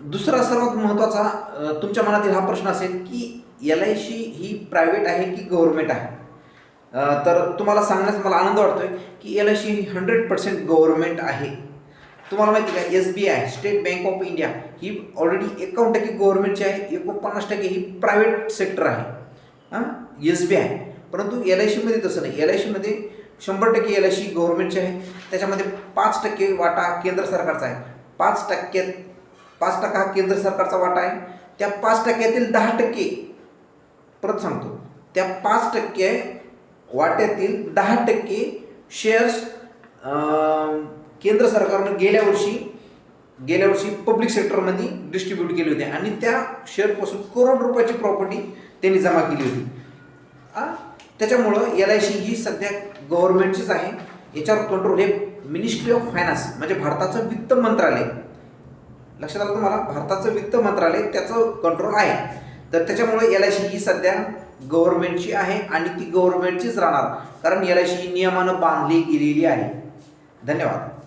दुसरा सर्वात महत्त्वाचा तुमच्या मनातील हा प्रश्न असेल की एल आय सी ही प्रायव्हेट आहे की गव्हर्नमेंट आहे? तर तुम्हाला सांगण्यास मला आनंद वाटतोय की एल आय सी ही हंड्रेड पर्सेंट गव्हर्नमेंट आहे. तुम्हाला माहिती का S B I State Bank of India he already एकावन्न टक्के गव्हर्नमेंटची आहे एकोणपन्नास टक्के ही प्रायव्हेट सेक्टर आहे. हां? एस बी आय परंतु एल आय सीमध्ये तसं नाही. एल आय सीमध्ये शंभर टक्के एल आय सी गव्हर्नमेंटची आहे. त्याच्यामध्ये पाच टक्के वाटा केंद्र सरकारचा आहे. पाच टक्क्यात पाच टक्का हा केंद्र सरकारचा वाटा आहे. त्या पाच टक्क्यातील दहा टक्के परत सांगतो त्या पाच टक्के वाट्यातील दहा टक्के शेअर्स केंद्र सरकारनं गेल्या वर्षी गेल्या वर्षी पब्लिक सेक्टरमध्ये डिस्ट्रीब्यूट केले होते. आणि त्या शेअरपासून करोड रुपयाची प्रॉपर्टी त्यांनी जमा केली होती. त्याच्यामुळं एल आय सी ही सध्या गव्हर्नमेंटचीच आहे. याच्यावर कंट्रोल हे मिनिस्ट्री ऑफ फायनान्स म्हणजे भारताचं वित्त मंत्रालय लक्षात आलं तुम्हाला? भारताचं वित्त मंत्रालय त्याचं कंट्रोल आहे. तर त्याच्यामुळे एल आय सी ही सध्या गव्हर्नमेंटची आहे आणि ती गव्हर्नमेंटचीच राहणार. कारण एल आय सी ही नियमानं बांधली गेलेली आहे. धन्यवाद.